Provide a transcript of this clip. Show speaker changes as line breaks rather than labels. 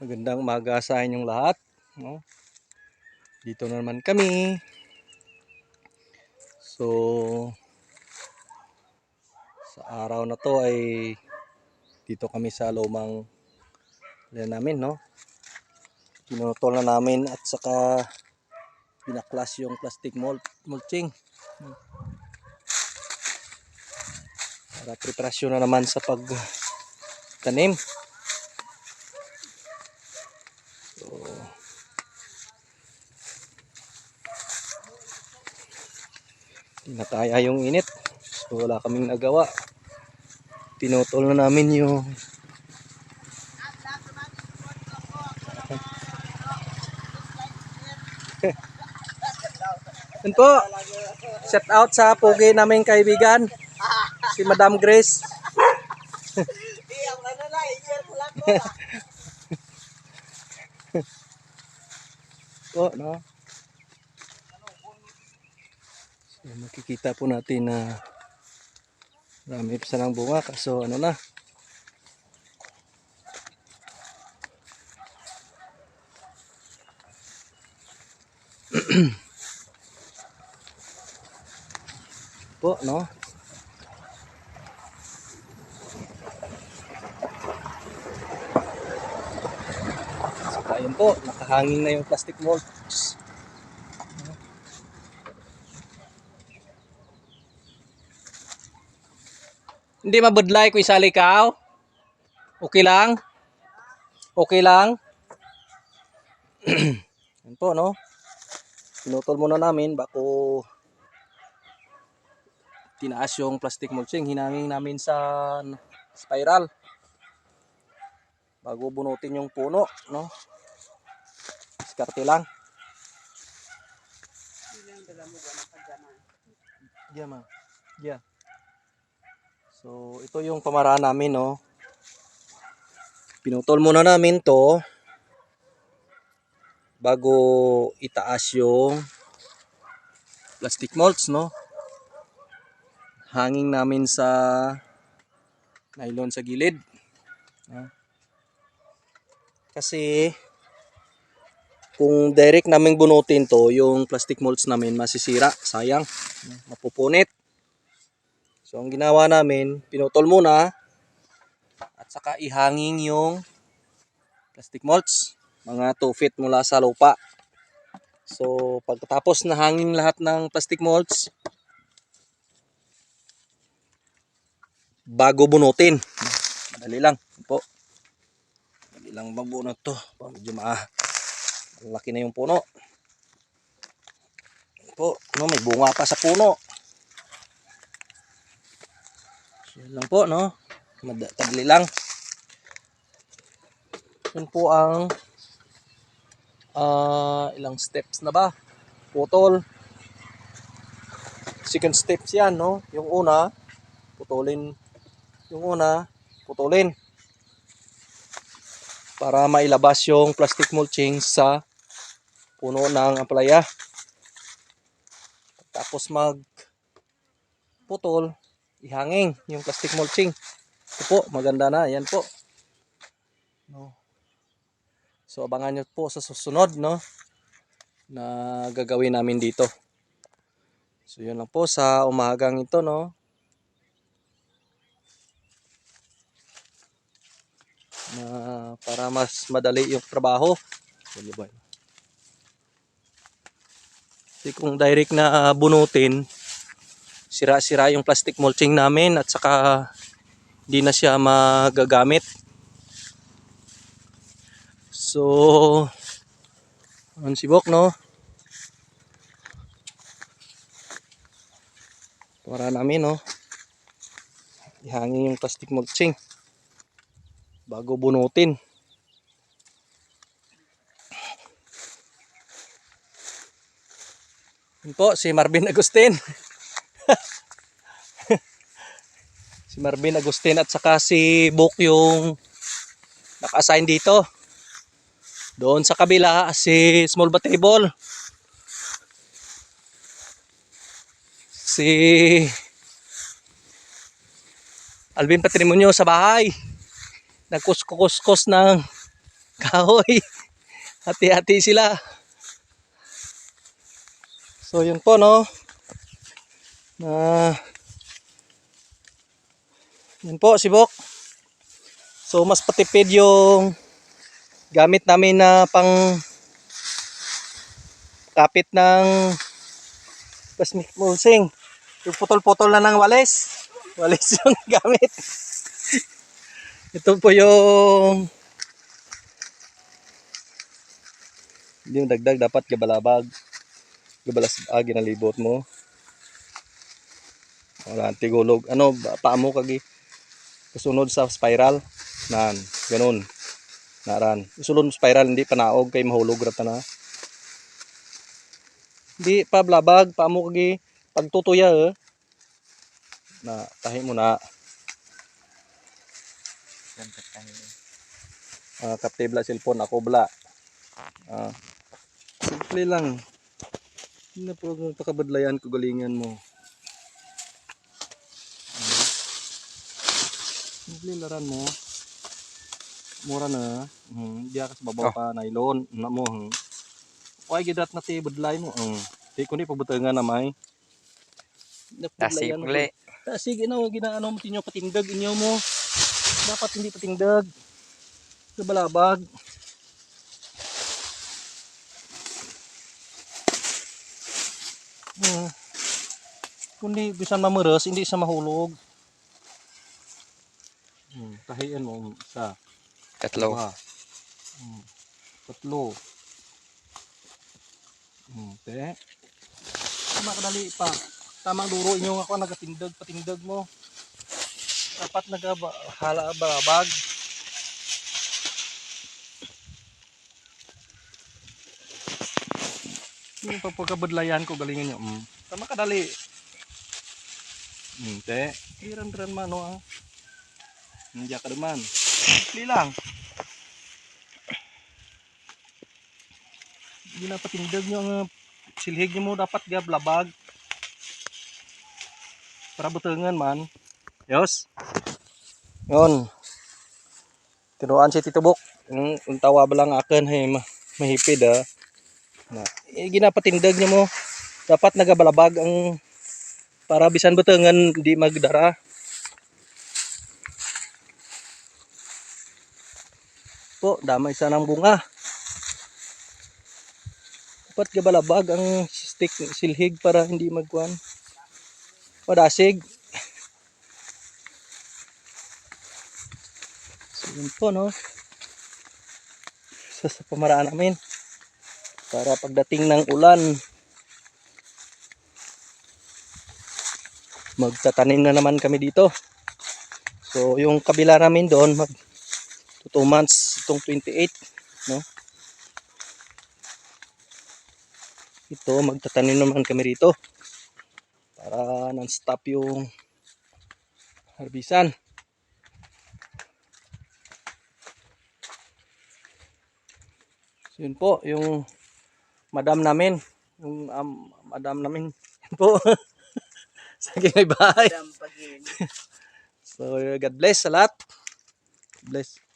Magandang umaga sa inyong lahat. No? Dito na naman kami. So, sa araw na to ay dito kami sa lumang yan namin, no? Pinutol na namin at saka pinaklas yung plastic mul- mulching. Para preparasyon na naman sa pagtanim. Hindi na kaya yung init. So wala kaming nagawa. Pinutol na namin yung Yun po. Shout out sa pugi naming kaibigan. Si Madam Grace. po, no? So, makikita po natin na marami pa sanang bunga kaso ano na. Po no? So ayun po nakahangin na yung plastic mold Hindi mabudlay kung isali ka. Okay lang? Okay lang? Yan po, no? Pinutol muna namin bako tinaas yung plastic mulching. Hinangin namin sa spiral. Bago bunutin yung puno, no? Diskarte lang. Yeah, ma. Yeah. So, ito yung pamaraan namin, no. Pinutol muna namin to bago itaas yung plastic molds, no. Hanging namin sa nylon sa gilid. Kasi kung direct naming bunutin to, yung plastic molds namin masisira, sayang, mapupunit. So ang ginawa namin, pinutol muna at saka ihanging yung plastic mulch, mga 2 feet mula sa lupa. So pagkatapos na hanging lahat ng plastic mulch, bago bunutin. Madali lang po. Madali lang magbunot to. Medyo ma malaki na yung puno. Po, no, may bunga pa sa puno. So, Yan lang po, no? Mad- Tadli lang. Yun po ang ah, ilang steps na ba? Putol. Second steps yan, no? Yung una, putulin. Yung una, putulin. Para mailabas yung plastic mulching sa puno ng ampalaya. Tapos mag putol, ihanging yung plastic mulching. Ito po, maganda na. Yan po. No. So, abangan nyo po sa susunod, no? Na gagawin namin dito. So, yun lang po sa umagang ito, no? Na para mas madali yung trabaho. Kasi kung direct na bunutin, sira-sira yung plastic mulching namin at saka hindi na siya magagamit. So, ang sibok, no? Para namin, no? Ihangin yung plastic mulching bago bunutin. Yun po, si Marvin Agustin. si Marvin Agustin at saka si Book yung naka-assign dito. Doon sa kabila, si Small Batable. Si Alvin Patrimonio sa bahay. Nagkuskus ng kahoy. Hati-hati sila. So yun po no. Na yun po sibok. So mas patipid yung gamit namin na pang kapit ng plastic mulching. Yung putol-putol na ng walis. Walis yung gamit. Ito po yung hindi yung dagdag dapat gabalabag. Gabalas ah, ginalibot mo. Wala tigulog. Ano paa mo kagi kasunod sa spiral. Nan, ganun. Naran. Isulod mo spiral hindi panaog kay mahulog rata na. Hindi pa blabag paa mo kagi pagtutuya eh. Na tahi mo na. Ah, kapte bla cellphone ako bla. Ah. Simple lang. Hindi na po pakabadlayan ko galingan mo. Simple laran mo. Mura na. Hmm, di ka sa babaw
Oh.
pa nylon na mo. Hmm. Why gidat na ti badlay mo. Hmm. Di kundi pagbutangan na may.
Tasig uli.
Tasig ina ginaano mo tinyo patindag inyo mo. Dapat hindi patindag. Sa balabag. Hmm. Kundi bisan mameres, hindi sa mahulog. Tahian mo sa
Tatlo.
dalawa. Hmm. Tatlo. Hmm, te. Tama kadali pa. Tamang duro inyo ako nagatindag patindag mo. Dapat nagaba hala babag. Yung pagpagkabadlayan ko galingan nyo. Mm. Tama kadali. Hmm, te. Kiran-kiran man, no, ah. Hindi ka naman. Simple lang. Hindi na patindag nyo ang uh, silhig nyo mo dapat gab labag. Para butangan man. Yos. Yun. Tinuan si Tito Bok. Yung, yung tawa ba lang akin ma mahipid ah. Na, eh, ginapatindag nyo mo. Dapat nagabalabag ang para bisan butangan di magdara. Po, damay sana ng bunga. Dapat gabalabag ang stick silhig para hindi magkuhan. Padasig. So yun po no. Sa, sa pamaraan namin. Para pagdating ng ulan, magtatanim na naman kami dito. So yung kabila namin doon, mag 2 months itong 28 no? Ito magtatanim naman kami rito para non-stop yung harbisan. So yun po yung madam namin yung um, madam namin yun po sige may bahay. So God bless sa lahat. Bless